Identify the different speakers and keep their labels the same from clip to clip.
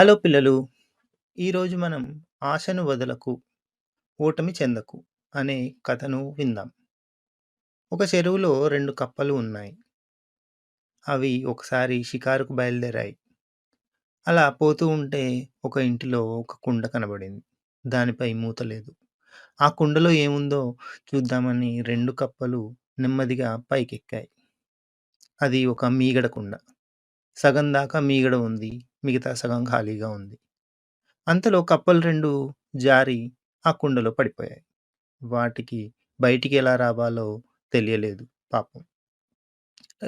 Speaker 1: Hello పిల్లలు! ఈరోజు మనం 'ఆశను వదలకు, ఓటమి చెందకు' అనే కథను విందాం. ఒక చెరువులో రెండు కప్పలు ఉన్నాయి. అవి ఒకసారి షికారుకు బయలుదేరాయి. అలా పోతూ ఉంటే ఒక ఇంటిలో ఒక కుండ కనబడింది. దానిపై మూత లేదు. ఆ కుండలో ఏముందో చూద్దామని రెండు కప్పలు నెమ్మదిగా పైకెక్కాయి. అది ఒక మీగడ కుండ. సగం దాకా మీగడ ఉంది. మిగతా సగం ఖాళీగా ఉంది. అంతలో కప్పలు రెండు జారి ఆ కుండలో పడిపోయాయి. వాటికి బయటికి ఎలా రావాలో తెలియలేదు పాపం.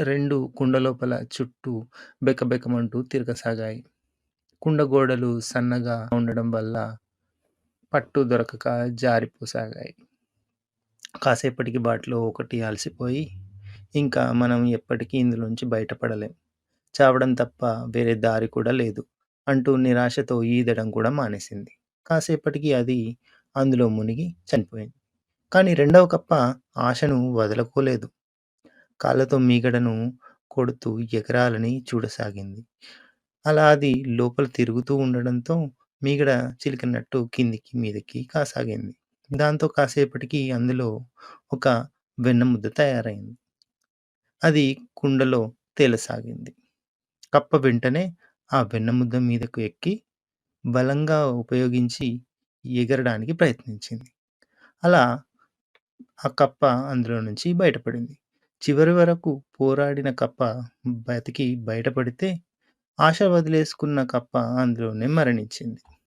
Speaker 1: రెండు కుండ లోపల చుట్టూ బెకబెకమంటూ తిరగసాగాయి. కుండ గోడలు సన్నగా ఉండడం వల్ల పట్టు దొరకక జారిపోసాగాయి. కాసేపటికి బాటిలో ఒకటి అలసిపోయి, ఇంకా మనం ఎప్పటికీ ఇందులోంచి బయటపడలేం. చావడం తప్ప వేరే దారి కూడా లేదు అంటూ నిరాశతో ఈదడం కూడా మానేసింది. కాసేపటికి అది అందులో మునిగి చనిపోయింది. కానీ రెండవ కప్ప ఆశను వదులుకోలేదు. కాళ్ళతో మీగడను కొడుతూ ఎగరాలని చూడసాగింది. అలా అది లోపల తిరుగుతూ ఉండడంతో మీగడ చిలికినట్టు కిందికి మీదకి కాసాగింది. దాంతో కాసేపటికి అందులో ఒక వెన్నముద్ద తయారైంది. అది కుండలో తేలసాగింది. కప్ప వెంటనే ఆ వెన్నముద్ద మీదకు ఎక్కి బలంగా ఉపయోగించి ఎగరడానికి ప్రయత్నించింది. అలా ఆ కప్ప అందులో నుంచి బయటపడింది. చివరి వరకు పోరాడిన కప్ప బతికి బయటపడితే, ఆశ వదిలేసుకున్న కప్ప అందులోనే మరణించింది.